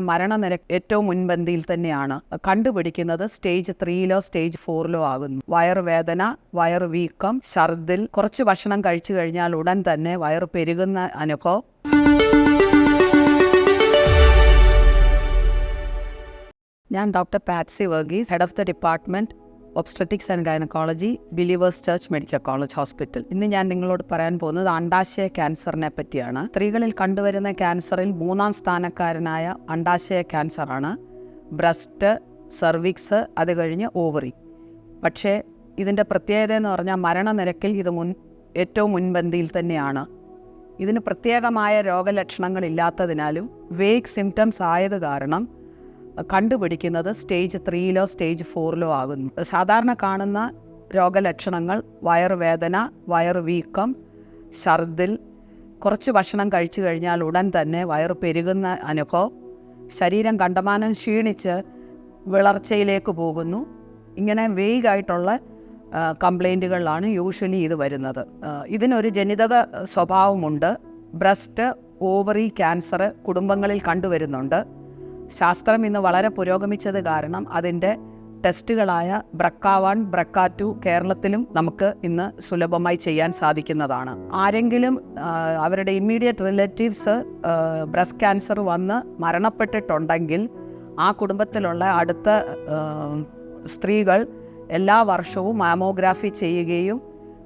മരണനിരക്ക് ഏറ്റവും മുൻപന്തിയിൽ തന്നെയാണ് കണ്ടുപിടിക്കുന്നത്. സ്റ്റേജ് ത്രീയിലോ സ്റ്റേജ് ഫോറിലോ ആകുന്നു. വയറുവേദന വയറുവീക്കം ഛർദിൽ കുറച്ച് ഭക്ഷണം കഴിച്ചു കഴിഞ്ഞാൽ ഉടൻ തന്നെ വയറ് പെരുകുന്ന അനുഭവം. ഞാൻ doctor Patsy Varghese head of the department obstetrics and gynaecology Believers Church medical college hospital ഇന്ന് ഞാൻ നിങ്ങളോട് പറയാൻ പോകുന്നത് അണ്ടാശയ ക്യാൻസറിനെ പറ്റിയാണ്. സ്ത്രീകളിൽ കണ്ടുവരുന്ന ക്യാൻസറിൽ മൂന്നാം സ്ഥാനക്കാരനായ അണ്ടാശയ ക്യാൻസറാണ്. ബ്രസ്റ്റ് സർവിക്സ് അത് കഴിഞ്ഞ് ഓവറി പക്ഷേ ഇതിന്റെ പ്രത്യേകത എന്ന് പറഞ്ഞാൽ മരണനിരക്കിൽ ഇത് മുൻ ഏറ്റവും മുൻപന്തിയിൽ തന്നെയാണ്. ഇതിന് പ്രത്യേകമായ രോഗലക്ഷണങ്ങളില്ലാത്തതിനാലും വേഗ് സിംറ്റംസ് ആയത് കാരണം കണ്ടുപിടിക്കുന്നത് സ്റ്റേജ് ത്രീയിലോ സ്റ്റേജ് ഫോറിലോ ആകുന്നു. സാധാരണ കാണുന്ന രോഗലക്ഷണങ്ങൾ വയറുവേദന വയറുവീക്കം ഛർദിൽ കുറച്ച് ഭക്ഷണം കഴിച്ചു കഴിഞ്ഞാൽ ഉടൻ തന്നെ വയറ് പെരുകുന്ന അനുഭവം ശരീരം കണ്ടമാനം ക്ഷീണിച്ച് വിളർച്ചയിലേക്ക് പോകുന്നു. ഇങ്ങനെ വേഗായിട്ടുള്ള കംപ്ലൈന്റുകളിലാണ് യൂഷ്വലി ഇത് വരുന്നത്. ഇതിനൊരു ജനിതക സ്വഭാവമുണ്ട്. ബ്രസ്റ്റ് ഓവറി ക്യാൻസർ കുടുംബങ്ങളിൽ കണ്ടുവരുന്നുണ്ട്. ശാസ്ത്രം ഇന്ന് വളരെ പുരോഗമിച്ചത് കാരണം അതിന്റെ ടെസ്റ്റുകളായ ബ്രക്ക വൺ ബ്രക്ക ടു കേരളത്തിലും നമുക്ക് ഇന്ന് സുലഭമായി ചെയ്യാൻ സാധിക്കുന്നതാണ്. ആരെങ്കിലും അവരുടെ ഇമ്മീഡിയറ്റ് റിലേറ്റീവ്സ് ബ്രസ്റ്റ് ക്യാൻസർ വന്ന് മരണപ്പെട്ടിട്ടുണ്ടെങ്കിൽ ആ കുടുംബത്തിലുള്ള അടുത്ത സ്ത്രീകൾ എല്ലാ വർഷവും മാമോഗ്രാഫി ചെയ്യുകയും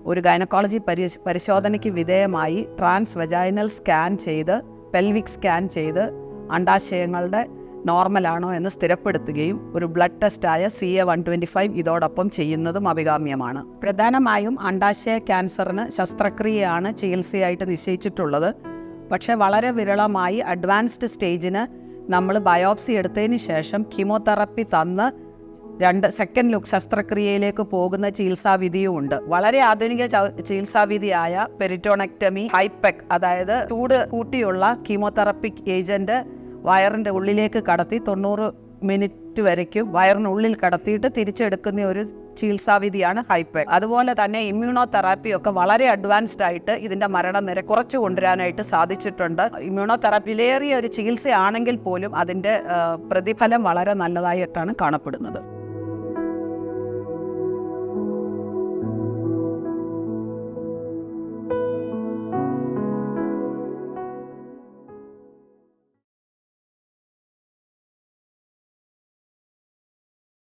ഒരു ഗൈനക്കോളജി പരി പരിശോധനയ്ക്ക് വിധേയമായി ട്രാൻസ് വെജൈനൽ സ്കാൻ ചെയ്ത് പെൽവിക് സ്കാൻ ചെയ്ത് അണ്ടാശയങ്ങളുടെ നോർമലാണോ എന്ന് സ്ഥിരപ്പെടുത്തുകയും ഒരു blood ടെസ്റ്റായ C A one twenty five ഇതോടൊപ്പം ചെയ്യുന്നതും അഭികാമ്യമാണ്. പ്രധാനമായും അണ്ടാശയ ക്യാൻസറിന് ശസ്ത്രക്രിയയാണ് ചികിത്സയായിട്ട് നിശ്ചയിച്ചിട്ടുള്ളത്. പക്ഷേ വളരെ വിരളമായി അഡ്വാൻസ്ഡ് സ്റ്റേജിന് നമ്മൾ ബയോപ്സി എടുത്തതിന് ശേഷം കീമോതെറപ്പി തന്ന് രണ്ട് സെക്കൻഡ് ലുക്ക് ശസ്ത്രക്രിയയിലേക്ക് പോകുന്ന ചികിത്സാവിധിയുമുണ്ട് വളരെ ആധുനിക ചികിത്സാവിധിയായ പെരിറ്റോണക്ടമി ഹൈപെക് അതായത് ചൂട് കൂട്ടിയുള്ള കീമോതെറപ്പിക് ഏജന്റ് വയറിന്റെ ഉള്ളിലേക്ക് കടത്തി തൊണ്ണൂറ് മിനിറ്റ് വരയ്ക്കും. വയറിനുള്ളിൽ കടത്തിയിട്ട് തിരിച്ചെടുക്കുന്ന ഒരു ചികിത്സാവിധിയാണ് ഹൈപ്പേ. അതുപോലെ തന്നെ ഇമ്മ്യൂണോ തെറാപ്പി ഒക്കെ വളരെ അഡ്വാൻസ്ഡ് ആയിട്ട് ഇതിന്റെ മരണനിര കുറച്ച് കൊണ്ടുവരാനായിട്ട് സാധിച്ചിട്ടുണ്ട്. ഇമ്മ്യൂണോ തെറാപ്പിയിലേറിയ ഒരു ചികിത്സയാണെങ്കിൽ പോലും അതിന്റെ പ്രതിഫലം വളരെ നല്ലതായിട്ടാണ് കാണപ്പെടുന്നത്.